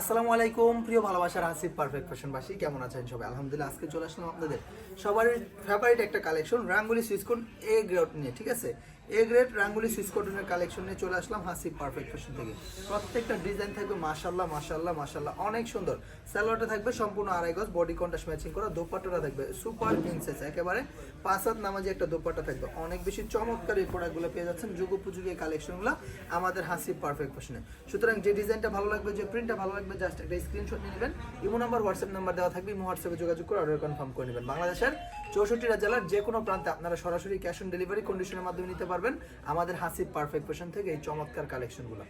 আসসালামু আলাইকুম, প্রিয় ভালোবাসার আসিফ পারফেক্ট ফ্যাশনবাসী কেমন আছেন সবাই? আলহামদুলিল্লাহ, আজকে চলে আসলাম আপনাদের সবার ফেভারিট একটা কালেকশন রাঙ্গুলি সুইচকোন এ গ্রেড নিয়ে, ঠিক আছে? এ গ্রেড রাঙ্গুলি সুইসকোটনের কালেকশন নিয়ে চলে আসলাম হাসি পারফেক্ট ফ্যাশন থেকে। প্রত্যেকটা ডিজাইন থাকবে মাশাল্লাহ মাশাল্লাহ মাশাল্লাহ অনেক সুন্দর। স্যালোয়ারটা থাকবে সম্পূর্ণ আড়াই গজ বডি কন্ট্রাস্ট ম্যাচিং করা। দোপাট্টাটা থাকবে সুপার প্রিন্সেস একেবারে পাঁচ হাত নামাজি একটা দোপাট্টা থাকবে। অনেক বেশি চমৎকার এই প্রোডাক্টগুলো পেয়ে যাচ্ছেন যুগোপযোগী এই কালেকশনগুলো আমাদের হাসি পারফেক্ট ফ্যাশনে সুতরাং যে ডিজাইনটা ভালো লাগবে, যে প্রিন্টটা ভালো লাগবে জাস্ট একটা স্ক্রিনশট নিয়ে নেবেন। ইমো নাম্বার হোয়াটসঅ্যাপ নাম্বার দেওয়া থাকবে। ইমো হোয়াটসঅ্যাপে যোগাযোগ করে অর্ডার কনফার্ম করে নেবেন। বাংলাদেশের চৌষট্টিটা জেলার যে কোনো প্রান্তে আপনারা সরাসরি ক্যাশ অন ডেলিভারি কন্ডিশনের মাধ্যমে নিতে পারবেন আমাদের হাসিব পারফেক্ট ফ্যাশন থেকে এই চমৎকার কালেকশনগুলো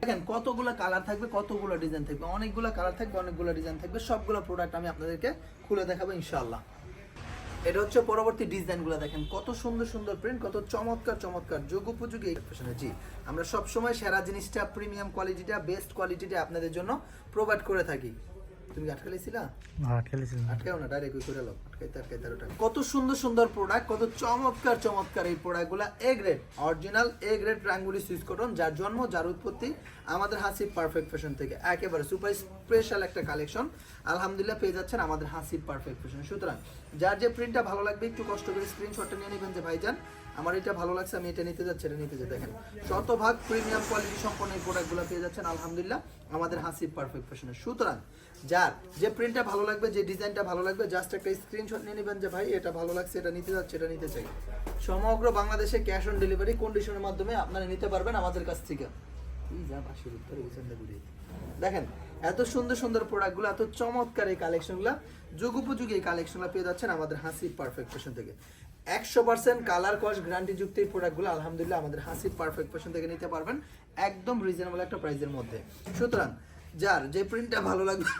দেখেন কতগুলো কালার থাকবে কতগুলো ডিজাইন থাকবে অনেকগুলো কালার থাকবে অনেকগুলো ডিজাইন থাকবে সবগুলো প্রোডাক্ট আমি আপনাদেরকে খুলে দেখাবো ইনশাআল্লাহ। এটা হচ্ছে পরবর্তী ডিজাইনগুলো দেখেন কত সুন্দর সুন্দর প্রিন্ট কত চমৎকার চমৎকার যোগ উপযোগী ফ্যাশনে জি আমরা সব সময় সেরা জিনিসটা প্রিমিয়াম কোয়ালিটিটা বেস্ট কোয়ালিটিটা আপনাদের জন্য প্রোভাইড করে থাকি। তুমি আটকালেছিলা? খেলেছিলাম আটকাও না ডাইরেক্ট করে লো আটকাইতে আর ওটা। কত সুন্দর সুন্দর প্রোডাক্ট কত চমৎকার চমৎকার এই প্রোডাক্টগুলো A grade original A grade Rangoli Swiss cotton যার জন্ম, যার উৎপত্তি আমাদের হাসিব পারফেক্ট ফ্যাশন থেকে। একেবারে সুপার স্পেশাল একটা কালেকশন আলহামদুলিল্লাহ পেয়ে যাচ্ছেন আমাদের হাসিব পারফেক্ট ফ্যাশন সুতরাং, যার যে প্রিন্টটা ভালো লাগবে, একটু কষ্ট করে স্ক্রিনশটটা নিয়ে নেবেন যে, ভাইজান, আমার এটা ভালো লাগছে, আমি এটা নিতে যাচ্ছি, এটা নিতে যাই দেখেন, শতভাগ প্রিমিয়াম কোয়ালিটি সম্পন্ন এই প্রোডাক্টগুলো পেয়ে যাচ্ছেন আলহামদুলিল্লাহ আমাদের হাসিব পারফেক্ট ফ্যাশনে সুতরাং, যার যে প্রিন্টটা ভালো লাগবে, যে ডিজাইনটা ভালো লাগবে জাস্ট একটা স্ক্রিনশট নিয়ে নেবেন যে, ভাই, এটা ভালো লাগছে, এটা নিতে যাচ্ছে, এটা নিতে চাই। সমগ্র বাংলাদেশে ক্যাশ অন ডেলিভারি কন্ডিশনের মাধ্যমে আপনারা নিতে পারবেন আমাদের কাছ থেকে। দেখেন, এত সুন্দর সুন্দর প্রোডাক্টগুলো এত চমৎকার এই কালেকশনগুলো যুগ উপযোগী এই কালেকশনগুলো পেয়ে যাচ্ছেন আমাদের হাসি পারফেক্ট ফ্যাশন থেকে। একশো পার্সেন্ট কালার কস্ট গ্যারান্টি যুক্ত এই প্রোডাক্টগুলো আলহামদুলিল্লাহ, আমাদের হাসি পারফেক্ট ফ্যাশন থেকে নিতে পারবেন একদম রিজনেবল একটা প্রাইসের মধ্যে। সুতরাং, যার যে প্রিন্টটা ভালো লাগবে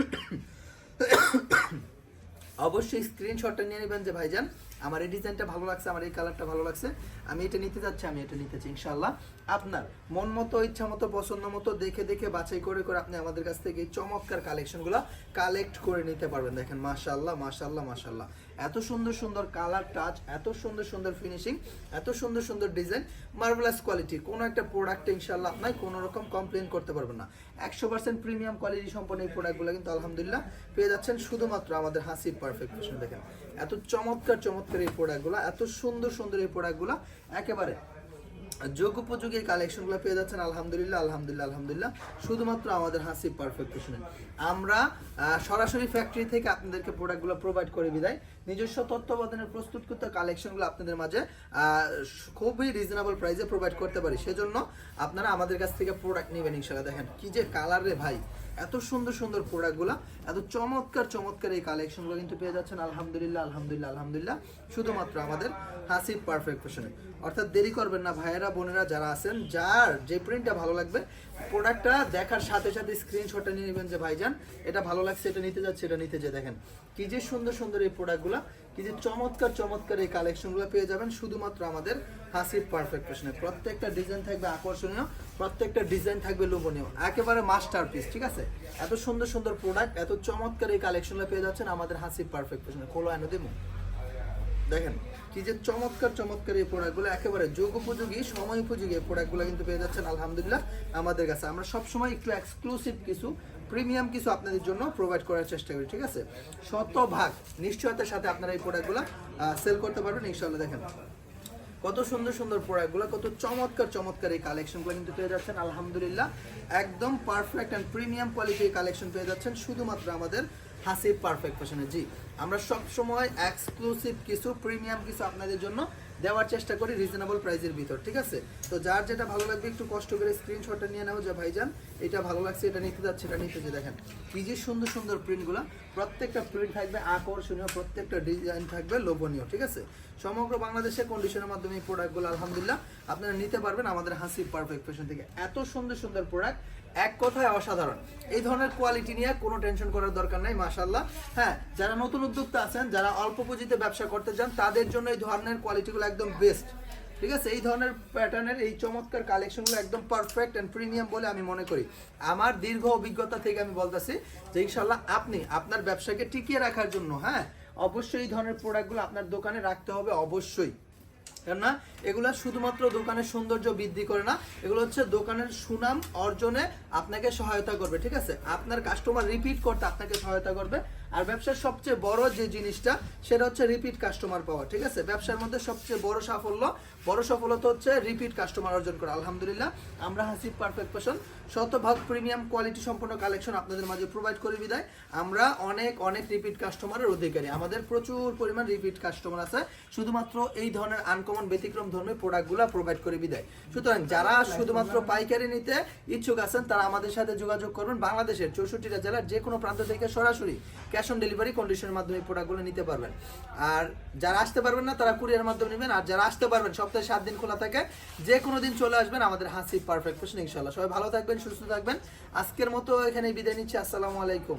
অবশ্যই স্ক্রিনশটটা নিয়ে নেবেন যে ভাইজান আমার এই ডিজাইনটা ভালো লাগছে, আমার এই কালারটা ভালো লাগছে। আমি এটা নিতে যাচ্ছি, আমি এটা নিতে চাই ইনশাল্লাহ আপনার মন মতো, ইচ্ছা মতো, পছন্দ মতো, দেখে দেখে বাছাই করে করে আপনি আমাদের কাছ থেকে এই চমৎকার কালেকশনগুলো কালেক্ট করে নিতে পারবেন। দেখেন মাশাল্লাহ মাশাল্লাহ মাশাল্লাহ এত সুন্দর সুন্দর কালার টাচ, এত সুন্দর সুন্দর ফিনিশিং, এত সুন্দর সুন্দর ডিজাইন, মার্ভেলাস কোয়ালিটি। কোনো একটা প্রোডাক্টে ইনশাল্লাহ আপনার কোনো রকম কমপ্লেন করতে পারবেন না। একশো পার্সেন্ট প্রিমিয়াম কোয়ালিটি সম্পন্ন এই প্রোডাক্টগুলো কিন্তু আলহামদুলিল্লাহ পেয়ে যাচ্ছেন শুধুমাত্র আমাদের হাসির পারফেক্ট দেখেন। এত চমৎকার চমৎকার এই প্রোডাক্টগুলো এত সুন্দর সুন্দর এই প্রোডাক্টগুলো একেবারে যোগ উপযোগী কালেকশনগুলো পেয়ে যাচ্ছেন, আলহামদুলিল্লাহ আলহামদুলিল্লাহ আলহামদুলিল্লাহ। শুধুমাত্র আমাদের হাসিব পারফেক্ট ফ্যাশনে আমরা সরাসরি ফ্যাক্টরি থেকে আপনাদেরকে প্রোডাক্টগুলো প্রোভাইড করে বিদায়। নিজস্ব তত্ত্বাবধানের প্রস্তুতকৃত কালেকশনগুলো আপনাদের মাঝে খুবই রিজনেবল প্রাইসে প্রোভাইড করতে পারি। সেজন্য আপনারা আমাদের কাছ থেকে প্রোডাক্ট নেবেন ইনশাল্লাহ দেখেন, কি যে কালার রে ভাই। এত সুন্দর সুন্দর প্রোডাক্টগুলো, এত চমৎকার চমৎকার এই কালেকশনগুলো কিন্তু পেয়ে যাচ্ছেন। আলহামদুলিল্লাহ আলহামদুলিল্লাহ আলহামদুলিল্লাহ। শুধুমাত্র আমাদের হাসিব পারফেক্ট ফ্যাশনে অর্থাৎ দেরি করবেন না, ভাইয়েরা, বোনেরা যারা আছেন, যার যে প্রিন্টটা ভালো লাগবে, প্রোডাক্টটা দেখার সাথে সাথে স্ক্রিনশটটা নিয়ে নেবেন যে ভাইজান, এটা ভালো লাগছে, এটা নিতে যাচ্ছে, এটা নিতে যে দেখেন কি যে সুন্দর সুন্দর এই প্রোডাক্টগুলো কি যে চমৎকার চমৎকার এই কালেকশনগুলো পেয়ে যাবেন শুধুমাত্র আমাদের হাসিব পারফেক্ট ফ্যাশনে প্রত্যেকটা ডিজাইন থাকবে আকর্ষণীয়, প্রত্যেকটা ডিজাইন থাকবে লোভনীয়, একেবারে মাস্টার পিস ঠিক আছে? এত সুন্দর সুন্দর প্রোডাক্ট এত চমৎকার এই কালেকশনগুলো পেয়ে যাচ্ছেন আমাদের হাসিব পারফেক্ট ফ্যাশনে খোলো এনে দেবো। দেখেন, কি যে চমৎকার চমৎকার এই প্রোডাক্টগুলো একেবারে যোগ উপযোগী, সময় উপযোগী এই প্রোডাক্টগুলো কিন্তু পেয়ে যাচ্ছেন, আলহামদুলিল্লাহ, আমাদের কাছে। আমরা সবসময় একটু এক্সক্লুসিভ কিছু প্রিমিয়াম কিছু আপনাদের জন্য প্রোভাইড করার চেষ্টা করি, ঠিক আছে? শতভাগ নিশ্চয়তার সাথে আপনারা এই প্রোডাক্টগুলো সেল করতে পারবেন ইনশাল্লাহ দেখেন। কত সুন্দর সুন্দর প্রোডাক্টগুলো কত চমৎকার চমৎকার এই কালেকশনগুলো কিন্তু পেয়ে যাচ্ছেন, আলহামদুলিল্লাহ। একদম পারফেক্ট অ্যান্ড প্রিমিয়াম কোয়ালিটির কালেকশন পেয়ে যাচ্ছেন, শুধুমাত্র আমাদের হাসিব পারফেক্ট ফ্যাশনে জি, আমরা সবসময় এক্সক্লুসিভ কিছু প্রিমিয়াম কিছু আপনাদের জন্য দেওয়ার চেষ্টা করি রিজনেবল প্রাইসের ভিতর, ঠিক আছে? তো যার যেটা ভালো লাগবে, একটু কষ্ট করে স্ক্রিনশটটা নিয়ে নেব যে ভাইজান, এটা ভালো লাগছে, এটা নিতে যাচ্ছে, এটা নিতে যে দেখেন। কি যে সুন্দর সুন্দর প্রিন্টগুলো প্রত্যেকটা প্রিন্ট থাকবে আকর্ষণীয়, প্রত্যেকটা ডিজাইন থাকবে লোভনীয়, ঠিক আছে? সমগ্র বাংলাদেশে কন্ডিশনের মাধ্যমে এই প্রোডাক্টগুলো আলহামদুলিল্লাহ, আপনারা নিতে পারবেন আমাদের হাসি পারফেক্ট ফ্যাশন থেকে। এত সুন্দর সুন্দর প্রোডাক্ট এক কথায় অসাধারণ। এই ধরনের কোয়ালিটি নিয়ে কোনো টেনশন করার দরকার নাই মাশাল্লাহ হ্যাঁ যারা নতুন উদ্যোক্তা আছেন, যারা অল্প পুঁজিতে ব্যবসা করতে চান, তাদের জন্য এই ধরনের কোয়ালিটিগুলো একদম বেস্ট ঠিক আছে? এই ধরনের প্যাটার্নের এই চমৎকার কালেকশনগুলো একদম পারফেক্ট অ্যান্ড প্রিমিয়াম বলে আমি মনে করি। আমার দীর্ঘ অভিজ্ঞতা থেকে আমি বলতেছি যে ইনশাল্লাহ আপনি আপনার ব্যবসাকে টিকিয়ে রাখার জন্য হ্যাঁ অবশ্যই এই ধরনের প্রোডাক্টগুলো আপনার দোকানে রাখতে হবে, অবশ্যই। কেননা এগুলো শুধুমাত্র দোকানের সৌন্দর্য বৃদ্ধি করে না, এগুলো হচ্ছে দোকানের সুনাম অর্জনে আপনাকে সহায়তা করবে, ঠিক আছে? আপনার কাস্টমার রিপিট করতে আপনাকে সহায়তা করবে। আর ব্যবসার সবচেয়ে বড় যে জিনিসটা সেটা হচ্ছে রিপিট কাস্টমার পাওয়া ঠিক আছে? ব্যবসার মধ্যে সবচেয়ে বড় সাফল্য বড় সফলতা হচ্ছে রিপিট কাস্টমার অর্জন করা। আলহামদুলিল্লাহ আমরা হাসিব পারফেক্ট ফ্যাশন শতভাগ প্রিমিয়াম কোয়ালিটি সম্পন্ন কালেকশন আপনাদের মাঝে প্রোভাইড করে বিদায়। আমরা অনেক অনেক রিপিট কাস্টমারের অধিকারী। আমাদের প্রচুর পরিমাণ রিপিট কাস্টমার আছে। শুধুমাত্র এই ধরনের আনকমন ব্যতিক্রম ধর্মী প্রোডাক্টগুলো প্রোভাইড করে বিদায়। সুতরাং যারা শুধুমাত্র পাইকারি নিতে ইচ্ছুক আছেন তারা আমাদের সাথে যোগাযোগ করবেন বাংলাদেশের চৌষট্টিটা জেলার যে কোনো প্রান্ত থেকে সরাসরি। ক্যাশ অন ডেলিভারি কন্ডিশনের মাধ্যমে প্রোডাক্টগুলো নিতে পারবেন। আর যারা আসতে পারবেন না, তারা কুরিয়ার মাধ্যমে নেবেন। আর যারা আসতে পারবেন, সপ্তাহে সাত দিন খোলা থাকে, যে কোনো দিন চলে আসবেন আমাদের হাসি পারফেক্ট ফ্যাশন ইনশাল্লাহ সবাই ভালো থাকবেন, সুস্থ থাকবেন। আজকের মতো এখানে বিদায় নিচ্ছি। আসসালামু আলাইকুম।